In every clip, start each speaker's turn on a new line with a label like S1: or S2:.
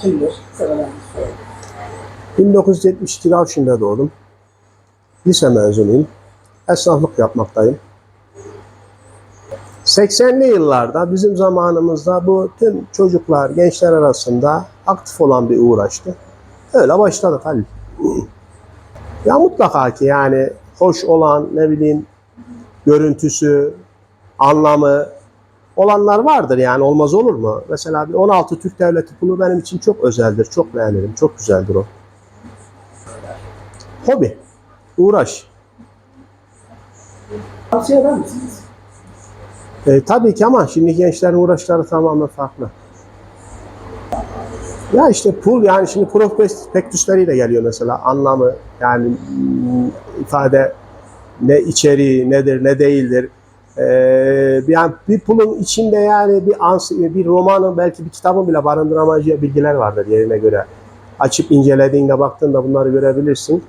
S1: Kimdir? Sıralarını söyle.
S2: 1972 Avşin'de doğdum. Lise mezunuyum. Esnaflık yapmaktayım. 80'li yıllarda bizim zamanımızda bu tüm çocuklar, gençler arasında aktif olan bir uğraştı. Öyle başladık Halil. Ya mutlaka ki yani hoş olan ne bileyim görüntüsü, anlamı olanlar vardır yani olmaz olur mu? Mesela bir 16 Türk Devleti pulu benim için çok özeldir, çok beğenirim, çok güzeldir o. Hobi, uğraş.
S1: Tavsiye eder misiniz?
S2: E, tabii ki ama şimdi gençlerin uğraşları tamamen farklı. Ya işte pul yani şimdi prospektüsleriyle geliyor mesela anlamı yani ifade ne içeriği nedir ne değildir. Ee, yani bir pulun içinde yani bir ansi, bir romanın belki bir kitabın bile barındıramayacağı bilgiler vardır yerine göre. Açıp incelediğinde baktığında bunları görebilirsin.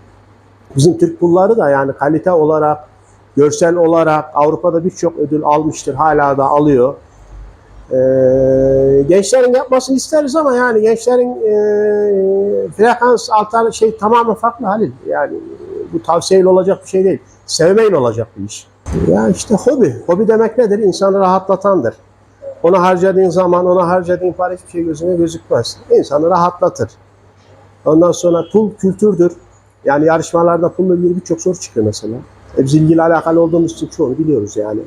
S2: Bizim Türk pulları da yani kalite olarak, görsel olarak Avrupa'da birçok ödül almıştır. Hala da alıyor. Ee, gençlerin yapmasını isteriz ama yani gençlerin e, frekans altar şey tamamen farklı Halil. Yani bu tavsiyeyle olacak bir şey değil. Sevmeyle olacak bir iş. Ya işte hobi. Hobi demek nedir? İnsanı rahatlatandır. Ona harcadığın zaman, ona harcadığın para hiçbir şey gözüne gözükmez. İnsanı rahatlatır. Ondan sonra pul kültürdür. Yani yarışmalarda pulla ilgili birçok soru çıkıyor mesela. E biz alakalı olduğumuz için çoğunu biliyoruz yani.